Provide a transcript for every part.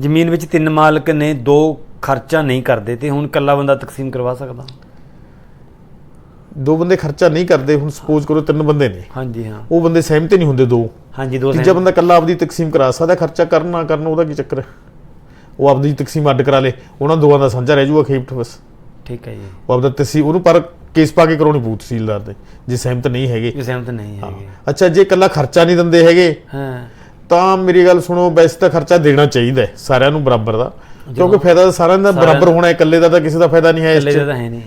ਜ਼ਮੀਨ ਵਿੱਚ ਤਿੰਨ ਮਾਲਕ ਨੇ ਦੋ ਖਰਚਾ ਨਹੀਂ ਕਰਦੇ ਤੇ ਹੁਣ ਇਕੱਲਾ ਬੰਦਾ ਤਕਸੀਮ ਕਰਵਾ ਸਕਦਾ? ਦੋ ਬੰਦੇ ਖਰਚਾ ਨਹੀਂ ਕਰਦੇ ਹੁਣ ਸਪੋਜ਼ ਕਰੋ ਤਿੰਨ ਬੰਦੇ ਨੇ। ਹਾਂਜੀ ਹਾਂ। ਉਹ ਬੰਦੇ ਸਹਿਮਤ ਨਹੀਂ ਹੁੰਦੇ ਦੋ। ਹਾਂਜੀ ਦੋ ਤੀਜਾ ਬੰਦਾ ਇਕੱਲਾ ਆਪਦੀ ਤਕਸੀਮ ਕਰਾ ਸਕਦਾ ਖਰਚਾ ਕਰਨ ਨਾ ਕਰਨ ਉਹਦਾ ਕੀ ਚੱਕਰ? ਹੈ ਉਹ ਆਪਦੀ ਤਕਸੀਮ ਅੱਡ ਕਰਾ ਲੇ ਉਹਨਾਂ ਦੋਵਾਂ ਦਾ ਸਾਂਝਾ ਰਹਿ ਜਾਊਗਾ ਖੇਪਟ ਬਸ। ਠੀਕ ਹੈ ਜੀ। ਉਹ ਆਪਦਾ ਤਸੀ ਉਹਨੂੰ ਪਰ ਕੇਸ ਪਾ ਕੇ ਕਰਾਉਣੀ ਪਊ ਤਹਿਸੀਲਦਾਰ ਦੇ ਜੇ ਸਹਿਮਤ ਨਹੀਂ ਹੈਗੇ। ਇਹ ਸਹਿਮਤ ਨਹੀਂ ਹੈਗੇ। ਅੱਛਾ ਜੇ ਇਕੱਲਾ ਖਰਚਾ ਨਹੀਂ ਦਿੰਦੇ ਹੈਗੇ ਹਾਂ। ਤਾਂ ਮੇਰੀ ਗੱਲ ਸੁਣੋ ਵੈਸੇ ਤਾਂ ਖਰਚਾ ਦੇਣਾ ਚਾਹੀਦਾ ਹੈ ਸਾਰਿਆਂ ਨੂੰ ਬਰਾਬਰ ਦਾ। ਕਿਉਂਕਿ ਫਾਇਦਾ ਤਾਂ ਸਾਰਿਆਂ ਦਾ ਬਰਾਬਰ ਹੋਣਾ ਹੈ ਇਕੱਲੇ ਦਾ ਤਾਂ ਕਿਸੇ ਦਾ ਫਾਇਦਾ ਨਹੀਂ ਹੈ ਇਸ ਇਕੱਲੇ 'ਚ। ਦਾ ਤਾਂ ਹੈ ਨਹੀਂ।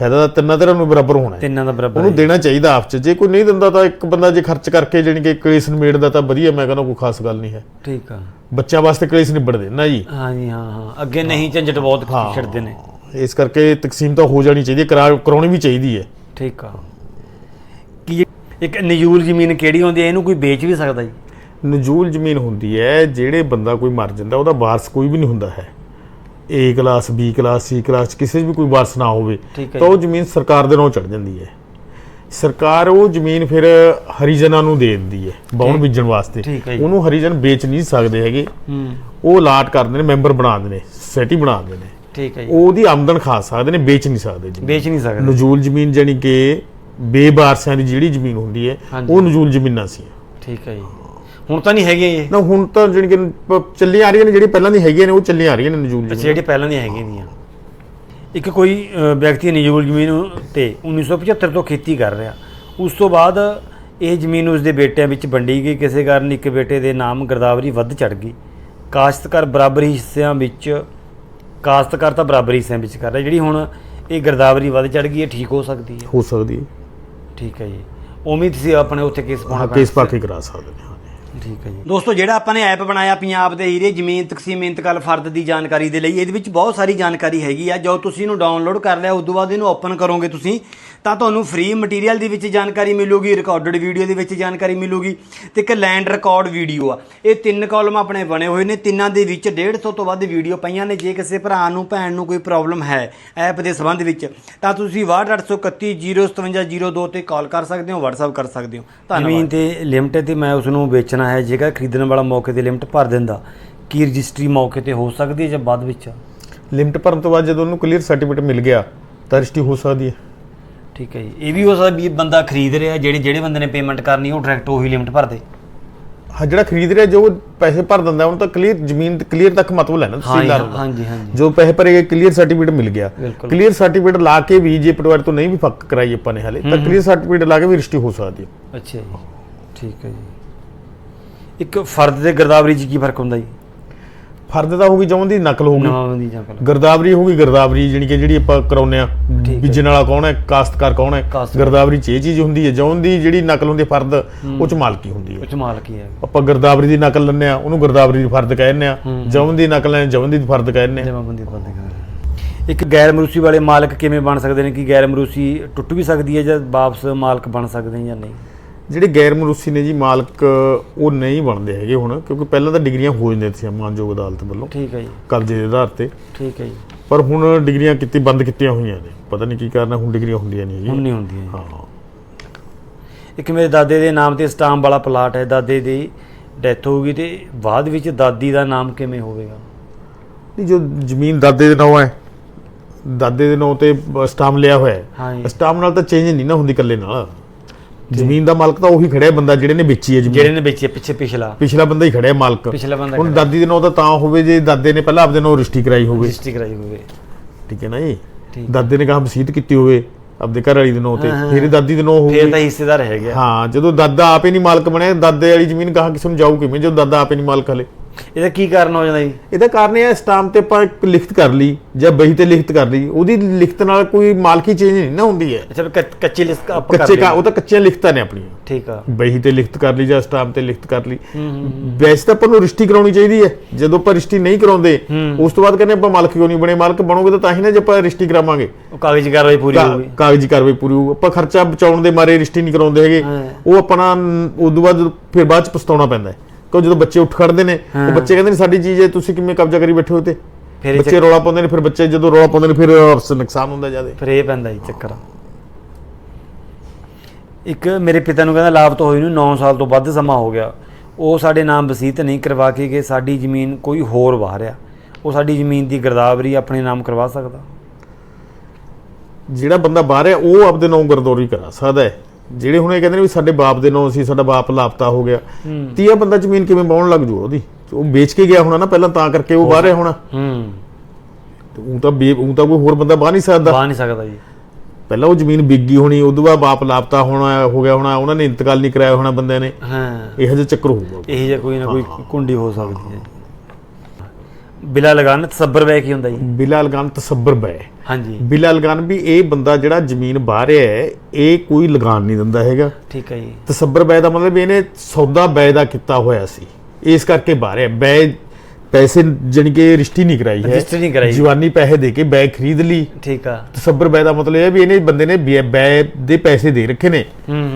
ਫਾਇਦਾ ਤਾਂ ਤਿੰਨਾਂ ਤਰ੍ਹਾਂ ਨੂੰ ਬਰਾਬਰ ਹੋਣਾ ਹੈ। ਤਿੰਨਾਂ ਦਾ ਬਰਾਬਰ ਉਹਨੂੰ ਹੈ। ਦੇਣਾ ਚਾਹੀਦਾ ਆਪ 'ਚ। ਜੇ ਕੋਈ ਨਹੀਂ ਦਿੰਦਾ ਤਾਂ ਇੱਕ ਬੰਦਾ ਜੇ ਖਰਚ ਕਰਕੇ ਜਾਣੀ ਕਿ ਕਲੇਸ਼ ਨਿਬੇੜ ਦਾ ਤਾਂ ਵਧੀਆ ਮੈਂ ਕਹਿੰਦਾ ਕੋਈ ਖਾਸ ਗੱਲ ਨਹੀਂ ਹੈ। ਠੀਕ ਆ। ਬੱਚਿਆਂ ਵਾਸਤੇ ਕਲੇਸ਼ ਨਿਬੜ ਦੇ ਨਾ ਜੀ? ਹਾਂਜੀ ਹਾਂ ਹਾਂ। ਅੱਗੇ ਨਹੀਂ ਝੰਜਟ ਬਹੁਤ ਛੱਡਦੇ ਨੇ। ਇਸ ਕਰਕੇ ਤਕਸੀਮ ਤਾਂ ਹੋ ਜਾਣੀ ਚਾਹੀਦੀ ਹੈ ਕਰਾ- ਕਰਾਉਣੀ ਵੀ ਚਾਹੀਦੀ ਹੈ। ਠੀਕ ਆ। ਕੀ ਇੱਕ ਨਜੂਲ ਜ਼ਮੀਨ ਕਿਹੜੀ ਹੁੰਦੀ ਹੈ? ਇਹਨੂੰ ਕੋਈ ਵੇਚ ਵੀ ਸਕਦਾ ਜੀ? ਨਜੂਲ ਜ਼ਮੀਨ ਹੁੰਦੀ ਹੈ ਜਿਹੜੇ ਬੰਦਾ ਕੋਈ ਮਰ ਜਾਂਦਾ ਉਹਦਾ ਵਾਰਸ ਕੋਈ ਵੀ ਨਹੀਂ ਹੁੰਦਾ ਹੈ। A class B class C class ਕਿਸੇ ਵੀ ਕੋਈ ਵਾਰਸ ਨਾ ਹੋਵੇ ਤਾਂ ਉਹ ਜ਼ਮੀਨ ਸਰਕਾਰ ਦੇ ਨਾਂ ਚੜ ਜਾਂਦੀ ਹੈ। ਸਰਕਾਰ ਉਹ ਜ਼ਮੀਨ ਫਿਰ ਹਰੀਜਨਾਂ ਨੂੰ ਦੇ ਦਿੰਦੀ ਹੈ ਬਾਉਣ ਬੀਜਣ ਵਾਸਤੇ। ਉਹਨੂੰ ਹਰੀਜਨ ਵੇਚ ਨਹੀਂ ਸਕਦੇ ਹੈਗੇ। ਉਹ ਅਲਾਟ ਕਰਦੇ ਨੇ ਮੈਂਬਰ ਬਣਾ ਦਿੰਦੇ ਨੇ ਸੋਸਾਇਟੀ ਬਣਾ ਦਿੰਦੇ ਨੇ। ਠੀਕ ਹੈ ਜੀ। ਉਹਦੀ ਆਮਦਨ ਖਾ ਸਕਦੇ ਨੇ ਵੇਚ ਨਹੀਂ ਸਕਦੇ ਜੀ ਵੇਚ ਨਹੀਂ ਸਕਦੇ। ਨਜੂਲ ਜ਼ਮੀਨ ਜਾਣੀ ਕਿ ਬੇਵਾਰਸਿਆਂ ਦੀ ਜਿਹੜੀ ਜ਼ਮੀਨ ਹੁੰਦੀ ਹੈ। ਉਹ ਨਜੂਲ ਜ਼ਮੀਨਾਂ ਸੀ। ਠੀਕ ਹੈ ਜੀ। ਹੁਣ ਤਾਂ ਨਹੀਂ ਹੈਗੇ ਇਹ। ਨਾ ਹੁਣ ਤਾਂ ਕਿ ਪ- ਚੱਲੀਆਂ ਆ ਰਹੀਆਂ ਨੇ ਜਿਹੜੀ ਪਹਿਲਾਂ ਦੀ ਹੈਗੀਆਂ ਨੇ ਉਹ ਚੱਲੀਆਂ ਆ ਰਹੀਆਂ ਨੇ ਨਜੂਲ ਅੱਛਾ ਜਿਹੜੇ ਪਹਿਲਾਂ ਦੀਆਂ ਹੈਗੀਆਂ ਦੀਆਂ। ਇੱਕ ਕੋਈ ਅ, ਵਿਅਕਤੀ ਨਜੂਲ ਜ਼ਮੀਨ ਤੇ 1975 ਤੋਂ ਖੇਤੀ ਕਰ ਰਿਹਾ। ਉਸ ਤੋਂ ਬਾਅਦ ਇਹ ਜ਼ਮੀਨ ਉਸ ਦੇ ਬੇਟਿਆਂ ਵਿੱਚ ਵੰਡੀ ਗਈ। ਕਿਸੇ ਕਾਰਨ ਇੱਕ ਬੇਟੇ ਦੇ ਨਾਮ ਗਰਦਾਵਰੀ ਵੱਧ ਚੜ ਗਈ। ਕਾਸ਼ਤਕਾਰ ਬਰਾਬਰੀ ਹਿੱਸਿਆਂ ਵਿੱਚ ਕਾਸ਼ਤਕਾਰ ਤਾਂ ਬਰਾਬਰੀ ਹਿੱਸਿਆਂ ਵਿੱਚ ਕਰ ਰਿਹਾ। ਜਿਹੜੀ ਹੁਣ ਇਹ ਗਰਦਾਵਰੀ ਵੱਧ ਚੜ ਗਈ ਹੈ ਠੀਕ ਹੋ ਸਕਦੀ ਹੈ? ਹੋ ਸਕਦੀ ਹੈ। ਠੀਕ ਹੈ ਜੀ। ਉਮੀਦ ਸੀ ਆਪਣੇ ਉੱਥੇ ਕੇਸ ਪਾਉਣਾ ਹਾਂ ਕੇਸ ਪਾ ਕੇ ਕਰਾ ਸਕਦੇ ਨੇ ਹਾਂ। ਠੀਕ ਹੈ ਜੀ। ਦੋਸਤੋ ਜਿਹੜਾ ਆਪਾਂ ਨੇ ਐਪ ਬਣਾਇਆ ਪੰਜਾਬ ਦੇ ਹੀਰੇ ਜ਼ਮੀਨ ਤਕਸੀਮ ਇੰਤਕਾਲ ਫਰਦ ਦੀ ਜਾਣਕਾਰੀ ਦੇ ਲਈ ਇਹਦੇ ਵਿੱਚ ਬਹੁਤ ਸਾਰੀ ਜਾਣਕਾਰੀ ਹੈਗੀ ਆ। ਜੋ ਤੁਸੀਂ ਇਹਨੂੰ ਡਾਊਨਲੋਡ ਕਰ ਲਿਆ ਉਸ ਤੋਂ ਬਾਅਦ ਇਹਨੂੰ ਓਪਨ ਕਰੋਗੇ ਤੁਸੀਂ ਤਾਂ ਤੁਹਾਨੂੰ ਫ੍ਰੀ ਮਟੀਰੀਅਲ ਦੇ ਵਿੱਚ ਜਾਣਕਾਰੀ ਮਿਲੂਗੀ ਰਿਕਾਰਡਡ ਵੀਡੀਓ ਦੇ ਵਿੱਚ ਜਾਣਕਾਰੀ ਮਿਲੂਗੀ ਤੇ ਇੱਕ ਲੈਂਡ ਰਿਕਾਰਡ ਵੀਡੀਓ ਆ। ਇਹ ਤਿੰਨ ਕਾਲਮ ਆਪਣੇ ਬਣੇ ਹੋਏ ਨੇ ਤਿੰਨਾਂ ਦੇ ਵਿੱਚ 150 ਤੋਂ ਵੱਧ ਵੀਡੀਓ ਪਈਆਂ ਨੇ। ਜੇ ਕਿਸੇ ਭਰਾ ਨੂੰ ਭੈਣ ਨੂੰ ਕੋਈ ਪ੍ਰੋਬਲਮ ਹੈ ਐਪ ਦੇ ਸੰਬੰਧ ਵਿੱਚ ਤਾਂ ਤੁਸੀਂ 62831057002 ਤੇ ਕਾਲ ਕਰ ਸਕਦੇ ਹੋ WhatsApp ਕਰ ਸਕਦੇ ਹੋ। ਧੰਨਵਾਦ। ਜ਼ਮੀਨ ਤੇ ਲਿਮਟ ਤੇ ਮੈਂ ਉਸ ਨੂੰ ਵੇਚਣਾ ਹੈ ਜੇਕਰ ਖਰੀਦਣ ਵਾਲਾ ਮੌਕੇ ਤੇ ਲਿਮਟ ਭਰ ਦਿੰਦਾ। ਕੀ ਰਜਿਸਟਰੀ ਮੌਕੇ ਤੇ ਹੋ ਸਕਦੀ ਹੈ ਜਾਂ ਬਾਅਦ ਵਿੱਚ? ਲਿਮਟ ਭਰਨ ਤੋਂ ਬਾਅਦ ਜਦੋਂ ਉਹਨੂੰ ਕਲੀਅਰ ਸਰਟੀਫਿਕੇਟ ਮਿਲ ਗਿਆ ਤਾਂ ਰਜਿਸਟਰੀ ਹੋ ਸਕਦੀ ਹੈ। ਠੀਕ ਹੈ ਜੀ। ਇਹ ਵੀ ਹੋ ਸਕਦਾ ਵੀ ਬੰਦਾ ਖਰੀਦ ਰਿਹਾ ਜਿਹੜੇ ਜਿਹੜੇ ਬੰਦੇ ਨੇ ਪੇਮੈਂਟ ਕਰਨੀ ਉਹ ਡਾਇਰੈਕਟ ਉਹੀ ਲਿਮਟ ਭਰ ਦੇ। ਹਾਂ ਜਿਹੜਾ ਖਰੀਦ ਰਿਹਾ ਜੋ ਪੈਸੇ ਭਰ ਦਿੰਦਾ ਉਹਨੂੰ ਤਾਂ ਕਲੀਅਰ ਜ਼ਮੀਨ ਕਲੀਅਰ ਤੱਕ ਮਤਲਬ ਲੈਣਾ ਹਾਂਜੀ ਤਹਿਸੀਲਦਾਰ ਦਾ। ਹਾਂਜੀ ਹਾਂਜੀ। ਜੋ ਪੈਸੇ ਭਰੇ ਗਏ ਕਲੀਅਰ ਸਰਟੀਫਿਕੇਟ ਮਿਲ ਗਿਆ। ਕਲੀਅਰ ਸਰਟੀਫਿਕੇਟ ਲਾ ਕੇ ਵੀ ਜੇ ਪਟਵਾਰੀ ਤੋਂ ਨਹੀਂ ਵੀ ਫੱਕ ਕਰਾਈ ਆਪਾਂ ਨੇ ਹਾਲੇ ਤਾਂ ਕਲੀਅਰ ਸਰਟੀਫਿਕੇਟ ਲਾ ਕੇ ਵੀ ਰਜਿਸਟਰੀ ਹੋ ਸਕਦੀ ਹੈ। ਅੱਛਾ ਜੀ। ਠੀਕ ਹੈ ਜੀ। ਇੱਕ ਫਰਦ ਤੇ ਗਰਦਾਵਰੀ 'ਚ ਕੀ ਫ਼ਰਕ ਹੁੰਦਾ ਜੀ? ਫਰਦ ਤਾਂ ਹੋਗੀ ਜਮਾਂ ਦੀ ਨਕਲ ਹੋਗੀ ਨਵਾਂ ਦੀ ਜਾਂ ਗਰਦਾਵਰੀ ਹੋਗੀ ਗਰਦਾਵਰੀ ਜਾਣੀ ਕਿ ਜਿਹੜੀ ਆਪਾਂ ਕਰਾਉਨੇ ਆ ਠੀਕ ਹੈ। ਬੀਜਣ ਵਾਲਾ ਕੌਣ ਹੈ ਕਾਸ਼ਤਕਾਰ ਕੌਣ ਹੈ? ਕਾਸ਼ਤਕਾਰ। ਗਰਦਾਵਰੀ ਚ ਇਹ ਚੀਜ਼ ਹੁੰਦੀ ਹੈ ਜੌਨ ਦੀ ਜਿਹੜੀ ਨਕਲ ਹੁੰਦੀ ਹੈ ਫਰਦ ਉਹ ਚ ਮਾਲਕੀ ਹੁੰਦੀ ਹੈ। ਉਹ 'ਚ ਮਾਲ ਕੀ ਹੈ। ਆਪਾਂ ਗਰਦਾਵਰੀ ਦੀ ਨਕਲ ਲੈਂਦੇ ਆ ਉਹਨੂੰ ਗਰਦਾਵਰੀ ਦੀ ਫਰਦ ਕਹਿੰਦੇ ਆ ਜੌਨ ਦੀ ਨਕਲ ਲੈਣ ਜੌਨ ਦੀ ਫਰਦ ਕਹਿੰਦੇ ਆ ਜਮਾ ਬੰਦੀ ਬੰਦੇ ਕਰ ਇੱਕ ਗੈਰ ਮਰੂਸੀ ਵਾਲੇ ਮਾਲਕ ਕਿਵੇਂ ਬਣ ਸਕਦੇ ਨੇ? ਕਿ ਗੈਰ ਮਰੂਸੀ ਟੁੱਟ ਵੀ ਸਕਦੀ ਹੈ ਜਾਂ ਵਾਪਸ ਮਾਲਕ ਬਣ ਸਕਦੇ ਨੇ ਜਾਂ ਨਹੀਂ? ਜਿਹੜੇ ਗੈਰ ਮਰੂਸੀ ਨੇ ਜੀ ਮਾਲਕ ਉਹ ਨਹੀਂ ਬਣਦੇ ਹੈਗੇ ਹੁਣ ਕਿਉਂਕਿ ਪਹਿਲਾਂ ਤਾਂ ਡਿਗਰੀਆਂ ਹੋ ਜਾਂਦੀਆਂ ਸੀ ਮਾਨਯੋਗ ਅਦਾਲਤ ਵੱਲੋਂ। ਠੀਕ ਹੈ ਜੀ। ਕਬਜ਼ੇ ਦੇ ਆਧਾਰ ਤੇ। ਠੀਕ ਹੈ ਜੀ। ਪਰ ਹੁਣ ਡਿਗਰੀਆਂ ਕੀਤੀ ਬੰਦ ਕੀਤੀਆਂ ਹੋਈਆਂ ਨੇ। ਪਤਾ ਨਹੀਂ ਕੀ ਕਾਰਨ ਹੈ ਹੁਣ ਡਿਗਰੀਆਂ ਹੁੰਦੀਆਂ ਨਹੀਂ ਹੁਣ ਨਹੀਂ ਹੁੰਦੀਆਂ ਜੀ। ਹਾਂ। ਇੱਕ ਮੇਰੇ ਦਾਦੇ ਦੇ ਨਾਮ ਤੇ ਸਟਾਮ ਵਾਲਾ ਪਲਾਟ ਹੈ ਦਾਦੇ ਦੀ ਡੈਥ ਹੋ ਗਈ ਤੇ ਬਾਅਦ ਵਿੱਚ ਦਾਦੀ ਦਾ ਨਾਮ ਕਿਵੇਂ ਹੋਵੇਗਾ? ਨਹੀਂ ਜੋ ਜ਼ਮੀਨ ਦਾਦੇ ਦੇ ਨਾਂ ਹੈ ਦਾਦੇ ਦੇ ਨਾਂ ਤੇ ਸਟਾਮ ਲਿਆ ਹੋਇਆ ਹਾਂ। ਸਟਾਮ ਨਾਲ ਤਾਂ ਚੇਂਜ ਨਹੀਂ ਨਾ ਹੁੰਦੀ ਇਕੱਲੇ ਨਾਲ। ਜ਼ਮੀਨ ਦਾ ਮਾਲਕ ਤਾਂ ਉਹੀ ਖੜਿਆ ਬੰਦਾ ਜਿਹੜੇ ਨੇ ਵੇਚੀ ਹੈ ਜ਼ਮੀਨ। ਜਿਹੜੇ ਨੇ ਵੇਚੇ ਪਿੱਛੇ ਪਿਛਲਾ। ਪਿਛਲਾ ਬੰਦਾ ਹੀ ਖੜਿਆ ਮਾਲਕ। ਪਿਛਲਾ ਬੰਦਾ ਹੁਣ ਦਾਦੀ ਦੇ ਨਾਂ ਤਾਂ ਤਾਂ ਹੋਵੇ ਜੇ ਦਾਦੇ ਨੇ ਪਹਿਲਾਂ ਆਪਦੇ ਨਾਂ ਰਜਿਸਟਰੀ ਕਰਾਈ ਹੋਵੇ। ਰਜਿਸਟਰੀ ਕਰਾਈ ਹੋਵੇ। ਠੀਕ ਹੈ ਨਾ ਜੀ। ਦਾਦੇ ਨੇ ਕਹਾ ਵਸੀਅਤ ਕੀਤੀ ਹੋਵੇ ਆਪਦੇ ਘਰ ਵਾਲੀ ਦੇ ਨਾਂ ਤੇ। ਹਾਂ, ਹਾਂ। ਫਿਰ ਹੀ ਦਾਦੀ ਦੇ ਨਾਂ ਫੇਰ ਹੋਊਗੀ ਤਾਂ ਹਿੱਸੇਦਾਰ ਹੈ ਗਿਆ ਹਾਂ ਜਦੋਂ ਦਾਦਾ ਆਪੇ ਨਹੀਂ ਮਾਲਕ ਬਣਿਆ ਦਾਦੇ ਵਾਲੀ ਜ਼ਮੀਨ ਕਹਾ ਕਿਸੇ ਨੂੰ ਜਾਊ ਕਿਵੇਂ? ਜਦੋਂ ਦਾਦਾ ਆਪੇ ਨਹੀਂ ਮਾਲਕ ਹਲੇ। ਇਹਦਾ ਕੀ ਕਾਰਨ ਹੋ ਜਾਂਦਾ ਜੀ? ਇਹਦਾ ਕਾਰਨ ਇਹ ਹੈ ਸਟਾਮ ਤੇ ਆਪਾਂ ਲਿਖਤ ਕਰ ਲਈ ਜਾਂ ਬਹੀ ਤੇ ਲਿਖਤ ਕਰ ਲਈ। ਉਹਦੀ ਲਿਖਤ ਨਾਲ ਕੋਈ ਮਾਲਕੀ ਚੇਂਜ ਨਹੀਂ ਨਾ ਹੁੰਦੀ ਹੈ। ਅੱਛਾ ਕੱਚ- ਕੱਚੀ ਲਿਸਟ ਆਪਾਂ ਕਰ ਕੱਚੇ ਕਾ। ਉਹ ਤਾਂ ਕੱਚੀਆਂ ਲਿਖਤਾਂ ਨੇ ਆਪਣੀਆਂ। ਠੀਕ ਆ। ਬਹੀ ਤੇ ਲਿਖਤ ਕਰ ਲਈ ਜਾਂ ਸਟਾਮ ਤੇ ਲਿਖਤ ਕਰ ਲਈ। ਵੈਸੇ ਤਾਂ ਆਪਾਂ ਨੂੰ ਰਿਸ਼ਤੀ ਕਰਾਉਣੀ ਚਾਹੀਦੀ ਹੈ। ਜਦੋਂ ਆਪਾਂ ਰਿਸ਼ਤੀ ਨਹੀਂ ਕਰਾਉਂਦੇ ਉਸ ਤੋਂ ਬਾਅਦ ਕਹਿੰਦੇ ਆਪਾਂ ਮਾਲਕ ਕਿਉਂ ਨਹੀਂ ਬਣੇ? ਮਾਲਕ ਬਣੋਗੇ ਤਾਂ ਤਾਂ ਹੀ ਨਾ ਜੇ ਆਪਾਂ ਰਿਸ਼ਤੀ ਕਰਾਵਾਂਗੇ। ਉਹ ਕਾਗਜ਼ੀ ਕਾਰਵਾਈ ਪੂਰੀ ਕਾ- ਹੋਊਗੀ। ਕਾਗਜ਼ੀ ਕਾਰਵਾਈ ਪੂਰੀ ਹੋਊ। ਆਪਾਂ ਖਰਚਾ ਬਚਾਉਣ ਦੇ ਮਾਰੇ ਰਿਸ਼ਤੀ ਨਹੀਂ ਕਰਾਉਂਦੇ ਹੈਗੇ। ਹਾਂ। ਉਹ ਆਪਣਾ ਉਸ ਤੋਂ ਬਾਅਦ ਫਿਰ ਬਾਅਦ ਚ ਪਛਤਾਉਣਾ ਪੈਂਦਾ ਹੈ। ਕਿਉਂ ਜਦੋਂ ਬੱਚੇ ਉੱਠ ਖੜਦੇ ਨੇ। ਉਹ ਬੱਚੇ ਕਹਿੰਦੇ ਨੇ ਸਾਡੀ ਚੀਜ਼ ਹੈ ਤੁਸੀਂ ਕਿਵੇਂ ਕਬਜ਼ਾ ਕਰੀ ਬੈਠੇ ਹੋ ਤੇ? ਫਿਰ ਬੱਚੇ ਰੌਲਾ ਪਾਉਂਦੇ ਨੇ ਫਿਰ ਬੱਚੇ ਜਦੋਂ ਰੌਲਾ ਪਾਉਂਦੇ ਨੇ ਫਿਰ ਆਪਸ ਨੁਕਸਾਨ ਹੁੰਦਾ ਜ਼ਿਆਦਾ। ਫਿਰ ਇਹ ਪੈਂਦਾ ਜੀ ਚੱਕਰ। ਇੱਕ ਮੇਰੇ ਪਿਤਾ ਨੂੰ ਕਹਿੰਦਾ ਲਾਪਤ ਹੋਏ ਨੂੰ 9 ਸਾਲ ਤੋਂ ਵੱਧ ਸਮਾਂ ਹੋ ਗਿਆ। ਉਹ ਸਾਡੇ ਨਾਮ ਵਸੀਤ ਨਹੀਂ ਕਰਵਾ ਕੇ ਗਏ ਸਾਡੀ ਜ਼ਮੀਨ ਕੋਈ ਹੋਰ ਵਾਹ ਰਿਹਾ। ਉਹ ਸਾਡੀ ਜ਼ਮੀਨ ਦੀ ਗਰਦਾਵਰੀ ਆਪਣੇ ਨਾਮ ਕਰਵਾ ਸਕਦਾ। ਜਿਹੜਾ ਬੰਦਾ ਬਾਹਰ ਹੈ ਉਹ ਆਪਦੇ ਨਾਂ ਗਰਦੌਰੀ ਕਰਾ ਸਕਦਾ ਹੈ। ਜਿਹੜੇ ਹੁਣ ਇਹ ਕਹਿੰਦੇ ਨੇ ਵੀ ਸਾਡੇ ਬਾਪ ਦੇ ਨਾਂ ਸੀ ਸਾਡਾ ਬਾਪ ਲਾਪਤਾ ਹੋ ਗਿਆ। ਤੀਆ ਬੰਦਾ ਜ਼ਮੀਨ ਕਿਵੇਂ ਬਾਉਣ ਲੱਗ ਜੂ ਉਹਦੀ? ਉਹ ਵੇਚ ਕੇ ਗਿਆ ਹੋਣਾ ਨਾ ਪਹਿਲਾਂ ਤਾਂ ਕਰਕੇ ਉਹ ਬਾਹਰ ਹੈ ਹੋਣਾ। ਹੂੰ। ਉਹ ਤਾਂ ਬੇ ਉਹ ਤਾਂ ਕੋਈ ਹੋਰ ਬੰਦਾ ਬਾਹ ਨਹੀਂ ਸਕਦਾ। ਵਾਹ ਨਹੀਂ ਸਕਦਾ ਜੀ। ਪਹਿਲਾਂ ਉਹ ਜ਼ਮੀਨ ਵਿਕ ਗਈ ਹੋਣੀ ਉਦੋਂ ਬਾਅਦ ਬਾਪ ਲਾਪਤਾ ਹੋਣਾ ਹੋ ਗਿਆ ਹੋਣਾ ਉਹਨਾਂ ਨੇ ਇੰਤਕਾਲ ਨਹੀਂ ਕਰਾਇਆ ਹੋਣਾ ਬੰਦਿਆਂ ਨੇ। ਹਾਂ। ਇਹੋ ਜਿਹਾ ਚੱਕਰ ਹੋਊਗਾ। ਇਹ ਜਿਹਾ ਕੋਈ ਨਾ ਕੋਈ ਕੁੰਡੀ ਹੋ ਸਕਦੀ ਹੈ। ਬਿਲਾ ਲਗਾਨ ਤਸੱਬਰ ਵੈ ਕੀ ਹੁੰਦਾ ਜੀ? ਬਿਲਾ ਲਗਾਨ ਤਸੱਬਰ ਬੈ ਹਾਂਜੀ। ਬਿਲਾ ਲਗਾਨ ਵੀ ਇਹ ਬੰਦਾ ਜਿਹੜਾ ਜ਼ਮੀਨ ਬਾਹਰ ਹੈ ਇਹ ਕੋਈ ਲਗਾਨ ਨਹੀਂ ਦਿੰਦਾ ਹੈਗਾ। ਠੀਕ ਹੈ ਜੀ। ਤਸੱਬਰ ਬੈ ਦਾ ਮਤਲਬ ਇਹਨੇ ਸੌਦਾ ਬੈ ਦਾ ਕੀਤਾ ਹੋਇਆ ਸੀ। ਇਸ ਕਰਕੇ ਬਾਹਰ ਹੈ ਬੈ ਪੈਸੇ ਜਾਣੀ ਕਿ ਰਿਸ਼ਤੀ ਨਹੀਂ ਕਰਾਈ ਹੈ। ਰਜਿਸਟਰੀ ਨਹੀਂ ਕਰਾਈ। ਜਵਾਨੀ ਪੈਸੇ ਦੇ ਕੇ ਬੈ ਖਰੀਦ ਲਈ। ਠੀਕ ਆ। ਤਸੱਬਰ ਬੈ ਦਾ ਮਤਲਬ ਇਹ ਵੀ ਇਹਨੇ ਬੰਦੇ ਨੇ ਬੈ- ਦੇ ਪੈਸੇ ਦੇ ਰੱਖੇ ਨੇ।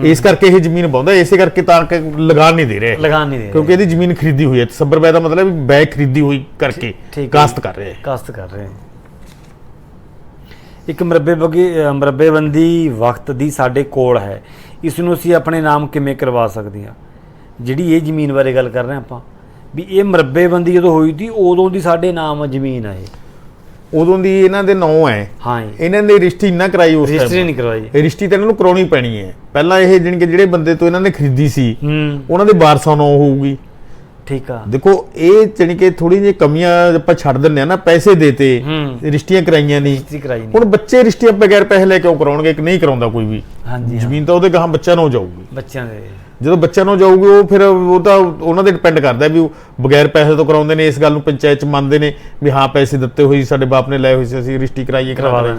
ਇਸ ਕਰਕੇ ਇਹ ਜ਼ਮੀਨ ਪਾਉਂਦਾ ਇਸੇ ਕਰਕੇ ਤਾਂ ਕਿ ਲਗਾਨ ਨਹੀਂ ਦੇ ਰਿਹਾ। ਲਗਾਨ ਨਹੀਂ ਦੇ ਰਹੇ। ਕਿਉਂਕਿ ਇਹਦੀ ਜ਼ਮੀਨ ਖਰੀਦੀ ਹੋਈ ਹੈ। ਤਸੱਬਰ ਬੈ ਦਾ ਮਤਲਬ ਬੈ ਖਰੀਦੀ ਹੋਈ ਕਰਕੇ ਕਾਸਤ ਕਰ ਰਿਹਾ। ਹੈ ਕਾਸਤ ਕਰ ਰਹੇ। ਹਾਂ ਇੱਕ ਮਰਬੇ ਬਗੀ ਮਰਬੇਬੰਦੀ ਵਕਤ ਦੀ ਸਾਡੇ ਕੋਲ ਹੈ। ਇਸ ਨੂੰ ਅਸੀਂ ਆਪਣੇ ਨਾਮ ਕਿਵੇਂ ਕਰਵਾ ਸਕਦੇ ਹਾਂ? ਜਿਹੜੀ ਇਹ ਜ਼ਮੀਨ ਬਾਰੇ ਗੱਲ ਕਰ ਰਹੇ ਆਪਾਂ। ਵੀ ਇਹ ਮਰਬੇਬੰਦੀ ਜਦੋਂ ਹੋਈ ਸੀ ਉਦੋਂ ਦੀ ਸਾਡੇ ਨਾਮ ਜ਼ਮੀਨ ਆ ਇਹ। ਉਦੋਂ ਦੀ ਇਹਨਾਂ ਦੇ ਨਾਂ ਹੈ ਹਾਂ ਇਹਨਾਂ ਨੇ ਰਿਸ਼ਤੀ ਨਾ ਕਰਾਈ ਉਸ ਟਾਈਮ ਨਹੀਂ ਕਰਵਾਈ ਇਹ ਰਿਸ਼ਤੀ ਤਾਂ ਇਹਨਾਂ ਨੂੰ ਕਰਾਉਣੀ ਪੈਣੀ ਹੈ ਪਹਿਲਾਂ ਇਹ ਜਾਣੀ ਕਿ ਜਿਹੜੇ ਬੰਦੇ ਤੋਂ ਇਹਨਾਂ ਨੇ ਖਰੀਦੀ ਸੀ ਉਹਨਾਂ ਦੇ ਵਾਰਸਾਂ ਨੂੰ ਹੋਊਗੀ। ਠੀਕ ਆ। ਦੇਖੋ ਇਹ ਜਾਣੀ ਕਿ ਥੋੜੀ ਜਿਹੀ ਕਮੀਆਂ ਆਪਾਂ ਛੱਡ ਦਿੰਦੇ ਆ ਨਾ ਪੈਸੇ ਦੇਤੇ ਰਿਸ਼ਤੀਆਂ ਕਰਾਈਆਂ ਨਹੀਂ ਰਜਿਸਟਰੀ ਕਰਾਈ ਨਹੀਂ ਹੁਣ ਬੱਚੇ ਰਿਸ਼ਤੀਆਂ ਬਗੈਰ ਪੈਸੇ ਲੈ ਕਿਉਂ ਕਰਾਉਣਗੇ ਕਿ ਨਹੀਂ ਕਰਾਉਂਦਾ ਕੋਈ ਵੀ। ਹਾਂਜੀ। ਜ਼ਮੀਨ ਤਾਂ ਉਹਦੇ ਗਾਂ ਬੱਚਾ ਨੂੰ ਜਾਊਗੀ। ਬੱਚਿਆਂ ਦੇ। ਜਦੋਂ ਬੱਚਾ ਨੂੰ ਜਾਊਗੀ ਉਹ ਫਿਰ ਉਹ ਤਾਂ ਉਹਨਾਂ ਦੇ ਡਿਪੈਂਡ ਕਰਦਾ ਵੀ ਉਹ ਬਗੈਰ ਪੈਸੇ ਤੋਂ ਕਰਾਉਂਦੇ ਨੇ ਇਸ ਗੱਲ ਨੂੰ ਪੰਚਾਇਤ ਚ ਮੰਨਦੇ ਨੇ ਵੀ ਹਾਂ ਪੈਸੇ ਦਿੱਤੇ ਹੋਏ ਸੀ, ਸਾਡੇ ਬਾਪ ਨੇ ਲਏ ਹੋਏ ਸੀ ਅਸੀਂ ਰਿਸ਼ਤੀ ਕਰਾਈਏ ਕਰਾ ਆ।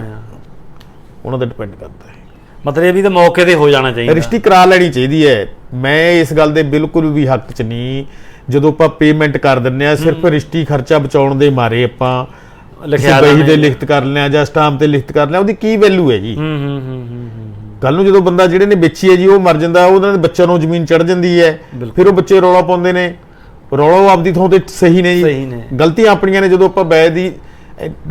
ਉਹਨਾਂ ਤੇ ਡਿਪੈਂਡ ਕਰਦਾ ਹੈ। ਮਤਲਬ ਇਹ ਵੀ ਤਾਂ ਮੌਕੇ ਤੇ ਹੋ ਜਾਣਾ ਚਾਹੀਦਾ। ਰਿਸ਼ਤੀ ਕਰਾ ਲੈਣੀ ਚਾਹੀਦੀ ਹੈ। ਮੈਂ ਇਸ ਗੱਲ ਦੇ ਬਿਲਕੁਲ ਵੀ ਹੱਕ 'ਚ ਨਹੀਂ। ਜਦੋਂ ਆਪਾਂ ਪੇਮੈਂਟ ਕਰ ਦਿੰਨੇ ਆ ਸਿਰਫ ਰਿਸ਼ਤੀ ਖਰਚਾ ਬਚਾਉਣ ਦੇ ਮਾਰੇ ਆਪਾਂ ਲਿਖਿਆ ਬਹੀ ਦੇ ਲਿਖਤ ਕਰ ਲਿਆ ਜਾਂ ਸਟਾਂਪ ਤੇ ਲਿਖਤ ਕਰ ਲਿਆ ਉਹਦੀ ਕੀ ਵੈਲਿਊ ਹੈ ਜੀ? ਹੂੰ ਹੂੰ ਹੂੰ ਹੂੰ ਹੂੰ ਕੱਲ ਨੂੰ ਜਦੋਂ ਬੰਦਾ ਜਿਹੜੇ ਨੇ ਵੇਚੀ ਹੈ ਜੀ ਉਹ ਮਰ ਜਾਂਦਾ ਉਹਨਾਂ ਦੇ ਬੱਚਿਆਂ ਨੂੰ ਜ਼ਮੀਨ ਚੜ ਜਾਂਦੀ ਹੈ। ਫਿਰ ਉਹ ਬੱਚੇ ਰੌਲਾ ਪਾਉਂਦੇ ਨੇ। ਰੌਲਾ ਆਪਦੀ ਥਾਂ ਤੇ ਸਹੀ ਨੇ ਜੀ। ਗਲਤੀਆਂ ਆਪਣੀਆਂ ਨੇ ਜਦੋਂ ਆਪਾਂ ਬੈ ਦੀ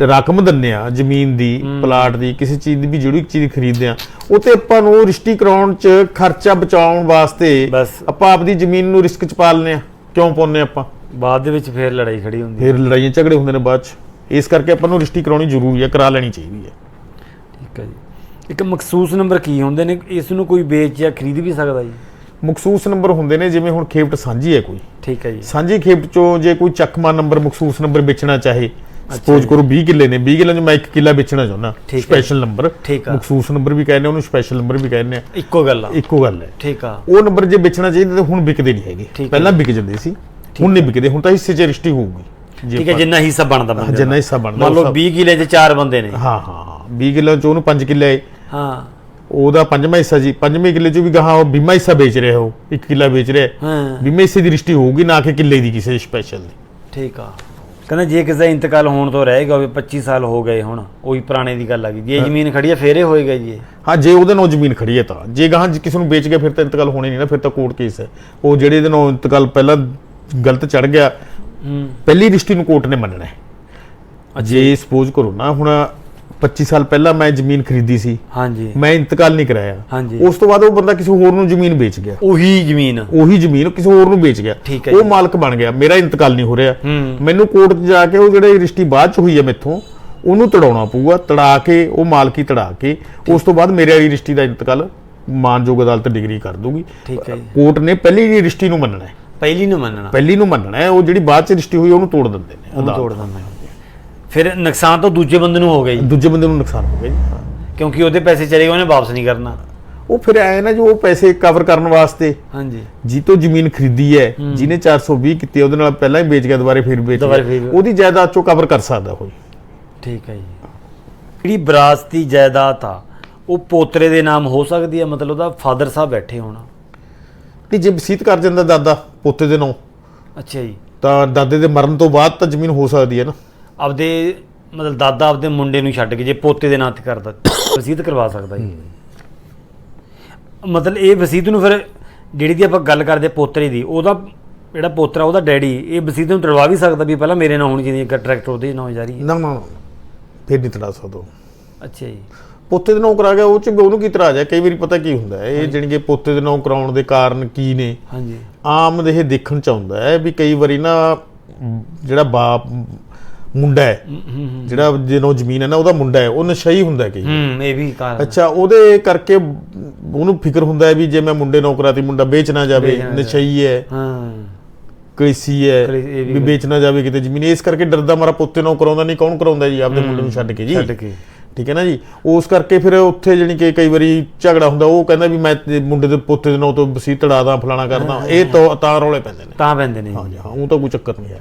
ਰਕਮ ਦਿੰਨੇ ਆ ਜ਼ਮੀਨ ਦੀ ਪਲਾਟ ਦੀ ਕਿਸੇ ਚੀਜ਼ ਦੀ ਵੀ ਜਿਹੜੀ ਚੀਜ਼ ਖਰੀਦਦੇ ਆ ਉਹ ਤੇ ਆਪਾਂ ਨੂੰ ਰਿਸ਼ਤੀ ਕਰਾਉਣ 'ਚ ਖਰਚਾ ਬਚਾਉਣ ਵਾਸਤੇ। ਆਪਾਂ ਆਪਦੀ ਜ਼ਮੀਨ ਨੂੰ ਰਿਸਕ 'ਚ ਪਾ ਲੈਂਦੇ ਆ। ਕਿਉਂ ਪਾਉਂਦੇ ਆਪਾਂ? ਬਾਅਦ ਦੇ ਵਿੱਚ ਫੇਰ ਲੜਾਈ ਖੜੀ ਹੁੰਦੀ ਹੈ। ਫਿਰ ਲੜਾਈਆਂ ਝਗੜੇ ਹੁੰਦੇ ਨੇ ਬਾਅਦ 'ਚ। ਇਸ ਕਰਕੇ ਆਪਾਂ ਨੂੰ ਰਿਸ਼ਤੀ ਕਰਾਉਣੀ ਜ਼ਰੂਰੀ ਹੈ ਕਰਾ ਲੈਣੀ ਚਾਹੀਦੀ ਹੈ। ਠੀਕ ਹੈ ਜੀ। ਇੱਕ ਮਖਸੂਸ ਨੰਬਰ ਕੀ ਹੁੰਦੇ ਨੇ? ਇਸ ਨੂੰ ਕੋਈ ਵੇਚ ਜਾਂ ਖਰੀਦ ਵੀ ਸਕਦਾ ਜੀ? ਮਖਸੂਸ ਨੰਬਰ ਹੁੰਦੇ ਨੇ ਜਿਵੇਂ ਹੁਣ ਖੇਪਟ ਸਾਂਝੀ ਹੈ ਕੋਈ। ਠੀਕ ਹੈ ਜੀ। ਸਾਂਝੀ ਖੇਪ ਚੋਂ ਜੇ ਕੋਈ ਚੱਕਮਾ ਨੰਬਰ ਮਖਸੂਸ ਨੰਬਰ ਵੇਚਣਾ ਚਾਹੇ ਸਪੋਜ਼ ਕਰੋ 20 ਕਿੱਲੇ ਨੇ 20 ਕਿੱਲਿਆਂ 'ਚ ਮੈਂ 1 ਕਿੱਲਾ ਵੇਚਣਾ ਚਾਹੁੰਦਾ ਹੈ। Special number. ਮਖਸੂਸ ਨੰਬਰ ਵੀ ਕਹਿੰਦੇ ਉਹਨੂੰ ਸਪੈਸ਼ਲ ਨੰਬਰ ਵੀ ਕਹਿੰਦੇ ਆ। ਇੱਕੋ ਗੱਲ ਆ। ਇੱਕੋ ਗੱਲ ਹੈ। ਠੀਕ ਆ। ਉਹ ਨੰਬਰ ਜੇ ਵੇਚਣਾ ਚਾਹੀਦਾ ਤਾਂ ਹੁਣ ਵਿਕਦੇ ਨਹੀਂ ਹੈਗੇ। ਹੈ। ਪਹਿਲਾਂ ਵਿਕ ਜਾਂਦੇ ਸੀ ਹੁਣ ਨਹੀਂ ਵਿਕਦੇ ਹੁਣ ਤਾਂ ਹਿੱਸੇ 'ਚ ਰਜਿਸਟਰੀ ਹੋਊਗੀ। ਠੀਕ ਹੈ ਜਿੰਨਾ ਹਿੱਸਾ ਬਣਦਾ ਬੰਦੇ ਜਿੰਨਾ। ਹਿੱਸਾ ਬਣਦਾ ਮੰਨ ਲਓ ਉਸ 20 ਕਿਲੇ 'ਚ ਚਾਰ ਬੰਦੇ ਨੇ। ਹਾਂ ਹਾਂ ਹਾਂ। 20 ਕਿੱਲਿਆਂ 'ਚ ਉਹਨੂੰ 5 ਕਿੱਲੇ ਹਾਂ। ਉਹਦਾ ਪੰਜਵਾਂ ਹਿੱਸਾ ਜੀ ਪੰਜਵੇਂ ਕਿੱਲੇ 'ਚ ਵੀ ਗਾਹਾਂ ਉਹ ਬੀਮਾ ਹਿੱਸਾ ਵੇਚ ਰਿਹਾ ਉਹ 1 ਕਿੱਲਾ ਵੇਚ ਰਿਹਾ। ਹਾਂ। ਬੀਮਾ ਹਿੱਸੇ ਦੀ ਰਜਿਸਟਰੀ ਹੋਊਗੀ ਨਾ ਕਿ ਕਿੱਲੇ ਦੀ ਕਿਸੇ ਸਪੈਸ਼ਲ ਦੀ। ਠੀਕ ਆ। ਕਹਿੰਦਾ ਜੇ ਕਿਸੇ ਦਾ ਇੰਤਕਾਲ ਹੋਣ ਤੋਂ ਰਹੇਗਾ ਵੀ 25 ਸਾਲ ਹੋ ਗਏ ਹੁਣ ਉਹੀ ਪੁਰਾਣੇ ਦੀ ਗੱਲ ਆ ਗਈ। ਜੇ ਜ਼ਮੀਨ ਖੜੀ ਆ ਫੇਰੇ ਹੋਏਗਾ ਜੀ ਇਹ। ਹਾਂ ਜੇ ਉਹਦੇ ਨਾਲ ਜ਼ਮੀਨ ਖੜੀ ਹੈ ਤਾਂ। ਜੇ ਗਾਹਾਂ ਜੇ ਕਿਸੇ ਨੂੰ ਵੇਚ ਗਿਆ ਫਿਰ ਤਾਂ ਇੰਤਕਾਲ ਹੋਣੀ ਨਹੀਂ ਨਾ ਫਿਰ ਤਾਂ ਕੋਰਟ ਕੇਸ ਹੈ। ਉਹ ਜਿਹੜੇ ਦੇ ਨਾਲ ਇੰਤਕਾਲ ਪਹਿਲਾਂ ਗਲਤ ਚੜ ਗਿਆ ਹੂੰ। ਪਹਿਲੀ ਰਿਸ਼ਤੀ ਨੂੰ ਕੋਰਟ ਨੇ ਮੰਨਣਾ ਹੈ। ਜੇ ਸਪੋਜ਼ ਕਰੋ ਨਾ ਹੁਣ 25 ਸਾਲ ਪਹਿਲਾਂ ਮੈਂ ਜ਼ਮੀਨ ਖਰੀਦੀ ਸੀ। ਹਾਂਜੀ। ਮੈਂ ਇੰਤਕਾਲ ਨਹੀਂ ਕਰਾਇਆ। ਹਾਂਜੀ। ਉਸ ਤੋਂ ਬਾਅਦ ਉਹ ਬੰਦਾ ਕਿਸੇ ਹੋਰ ਨੂੰ ਜ਼ਮੀਨ ਵੇਚ ਗਿਆ। ਉਹੀ ਜ਼ਮੀਨ। ਉਹੀ ਜ਼ਮੀਨ ਕਿਸੇ ਹੋਰ ਨੂੰ ਵੇਚ ਗਿਆ। ਠੀਕ ਹੈ ਉਹ ਜੀ। ਮਾਲਕ ਬਣ ਗਿਆ। ਮੇਰਾ ਇੰਤਕਾਲ ਨਹੀਂ ਹੋ ਰਿਹਾ। ਮੈਨੂੰ ਕੋਰਟ 'ਚ ਜਾ ਕੇ ਉਹ ਜਿਹੜੇ ਰਿਸ਼ਤੀ ਬਾਅਦ 'ਚ ਹੋਈ ਹੈ ਮੈਥੋਂ ਉਹਨੂੰ ਤੜਾਉਣਾ ਪਊਗਾ। ਤੜਾ ਕੇ ਉਹ ਮਾਲਕੀ ਤੜਾ ਕੇ ਉਸ ਤੋਂ ਬਾਅਦ ਮੇਰੇ ਵਾਲੀ ਰਿਸ਼ਤੀ ਦਾ ਇੰਤਕਾਲ ਮਾਨਯੋਗ ਅਦਾਲਤ ਡਿਗਰੀ ਕਰ ਦੂਗੀ ਠੀਕ ਹੈ ਜੀ। ਕੋਰਟ ਨੇ ਪਹਿਲੀ ਹੀ ਰਿਸ਼ਤੀ ਨੂੰ ਮੰਨਣਾ ਹੈ। ਪਹਿਲੀ ਨੂੰ ਮੰਨਣਾ। ਪਹਿਲੀ ਨੂੰ ਮੰਨਣਾ ਹੈ। ਉਹ ਜਿਹੜੀ ਬਾਅਦ 'ਚ ਰਿਸ਼ਤੀ ਹੋਈ ਉਹਨੂੰ ਤੋੜ ਦਿੰਦੇ ਨੇ ਉਹਨੂੰ। ਤੋੜ ਦਿੰਦਾ ਹੈ। ਫਿਰ ਨੁਕਸਾਨ ਤਾਂ ਦੂਜੇ ਬੰਦੇ ਨੂੰ ਹੋ ਗਿਆ ਜੀ। ਦੂਜੇ ਬੰਦੇ ਨੂੰ ਨੁਕਸਾਨ ਹੋ ਗਿਆ ਜੀ। ਹਾਂ। ਕਿਉਂਕਿ ਉਹਦੇ ਪੈਸੇ ਚਲੇ ਗਏ ਉਹਨੇ ਵਾਪਸ ਨਹੀਂ ਕਰਨਾ। ਉਹ ਫਿਰ ਆਏ ਨਾ ਜੋ ਉਹ ਪੈਸੇ ਕਵਰ ਕਰਨ ਵਾਸਤੇ ਹਾਂਜੀ। ਜੀ ਤੋਂ ਜ਼ਮੀਨ ਖਰੀਦੀ ਹੈ ਜਿਹਨੇ 420 ਕੀਤੀ ਹੈ, ਉਹਦੇ ਨਾਲ ਪਹਿਲਾਂ ਹੀ ਵੇਚ ਗਿਆ ਦੁਬਾਰੇ ਫਿਰ ਵੇਚ ਦੁਬਾਰੇ ਫਿਰ- ਉਹਦੀ ਜਾਇਦਾਦ ਚੋਂ ਕਵਰ ਕਰ ਸਕਦਾ ਕੋਈ ਠੀਕ ਹੈ ਜੀ। ਜਿਹੜੀ ਵਿਰਾਸਤੀ ਜਾਇਦਾਦ ਆ ਉਹ ਪੋਤਰੇ ਦੇ ਨਾਮ ਹੋ ਸਕਦੀ ਹੈ? ਮਤਲਬ ਉਹਦਾ ਫਾਦਰ ਸਾਹਿਬ ਬੈਠੇ ਹੋਣਾ। ਨਹੀਂ ਜੇ ਵਸੀਤ ਕਰ ਜਾਂਦਾ ਦਾਦਾ ਪੋਤੇ ਦੇ ਨਾਂ। ਅੱਛਾ ਜੀ। ਤਾਂ ਦਾਦੇ ਦੇ ਮਰਨ ਤੋਂ ਬਾਅਦ ਤਾਂ ਜ਼ਮੀਨ ਹੋ ਸਕਦੀ ਹੈ ਨਾ। ਆਪਦੇ ਮਤਲਬ ਦਾਦਾ ਆਪਦੇ ਮੁੰਡੇ ਨੂੰ ਛੱਡ ਕੇ ਜੇ ਪੋਤੇ ਦੇ ਨਾਂ ਤੇ ਕਰਦਾ ਵਸੀਤ ਕਰਵਾ ਸਕਦਾ ਜੀ। ਮਤਲਬ ਇਹ ਵਸੀਤ ਨੂੰ ਫਿਰ ਜਿਹੜੀ ਦੀ ਆਪਾਂ ਗੱਲ ਕਰਦੇ ਪੋਤਰੇ ਦੀ ਉਹਦਾ ਜਿਹੜਾ ਪੋਤਰਾ ਉਹਦਾ ਡੈਡੀ ਇਹ ਵਸੀਤ ਨੂੰ ਤੜਵਾ ਵੀ ਸਕਦਾ ਵੀ ਪਹਿਲਾਂ ਮੇਰੇ ਨਾਂ ਹੋਣੀ ਚਾਹੀਦੀ ਹੈ ਟਰੈਕਟਰ ਉਹਦੇ ਨਾਂ ਜਾ ਰਹੀ ਹੈ। ਨਾ ਨਾ। ਫਿਰ ਨਹੀਂ ਤੜਾ ਸਕਦਾ। ਅੱਛਾ ਜੀ। ਪੋਤੇ ਦੇ ਨਾਂ ਕਰਾ ਗਿਆ ਉਹ ਚ ਉਹਨੂੰ ਕੀ ਇਤਰਾਜ਼ ਹੈ? ਕਈ ਵਾਰੀ ਪਤਾ ਕੀ ਹੁੰਦਾ ਹੈ ਇਹ ਜਾਣੀ ਕਿ ਪੋਤੇ ਦੇ ਨਾਂ ਕਰਾਉਣ ਦੇ ਕਾਰਨ ਕੀ ਨੇ? ਹਾਂਜੀ। ਆਮ ਇਹ ਦੇਖਣ ਚ ਆਉਂਦਾ ਹੈ ਵੀ ਕਈ ਵਾਰੀ ਨਾ ਜਿਹੜਾ ਬਾਪ ਮੁੰਡਾ ਹੈ। ਜਿਹੜਾ ਜਿਹਨੂੰ ਜ਼ਮੀਨ ਹੈ ਨਾ ਉਹਦਾ ਮੁੰਡਾ ਹੈ। ਉਹ ਨਸ਼ਈ ਹੁੰਦਾ ਕਈ। ਹੂੰ ਇਹ ਵੀ ਕਾਰਨ ਅੱਛਾ ਉਹਦੇ ਕਰਕੇ ਉਹਨੂੰ ਫਿਕਰ ਹੁੰਦਾ ਹੈ ਵੀ ਜੇ ਮੈਂ ਮੁੰਡੇ ਨੌਕਰਾ ਤੇ ਮੁੰਡਾ ਵੇਚ ਨਾ ਜਾਵੇ। ਨਸ਼ਈ ਹੈ ਹਾਂ। ਕਲੇਸੀ ਹੈ ਵੀ ਵੇਚ ਨਾ ਜਾਵੇ ਕਿਤੇ ਜ਼ਮੀਨ। ਇਸ ਕਰਕੇ ਡਰਦਾ ਮਾਰਾ ਪੁੱਤੇ ਨੂੰ ਕਰਾਉਂਦਾ ਨਹੀਂ ਕੌਣ ਕਰਾਉਂਦਾ ਜੀ ਆਪਦੇ ਮੁੰਡੇ ਨੂੰ ਛੱਡ ਕੇ ਜੀ? ਛੱਡ ਕੇ। ਠੀਕ ਹੈ ਨਾ ਜੀ? ਉਸ ਕਰਕੇ ਫਿਰ ਉੱਥੇ ਜਾਣੀ ਕਿ ਕਈ ਵਾਰੀ ਝਗੜਾ ਹੁੰਦਾ ਉਹ ਕਹਿੰਦਾ ਵੀ ਮੈਂ ਮੁੰਡੇ ਦੇ ਪੁੱਤੇ ਦੇ ਨਾਂ ਤੋਂ ਬਸੀ ਤੜਾਦਾ ਫਲਾਣਾ ਕਰਦਾ। ਇਹ ਤਾਂ ਤਾਂ ਰੌਲੇ ਪੈਂਦੇ ਨੇ। ਤਾਂ ਪੈਂਦੇ ਨੇ। ਹਾਂ ਜੀ ਹਾਂ ਉਹ ਤਾਂ ਕੋਈ ਚੱਕਰ ਨਹੀਂ ਹੈ।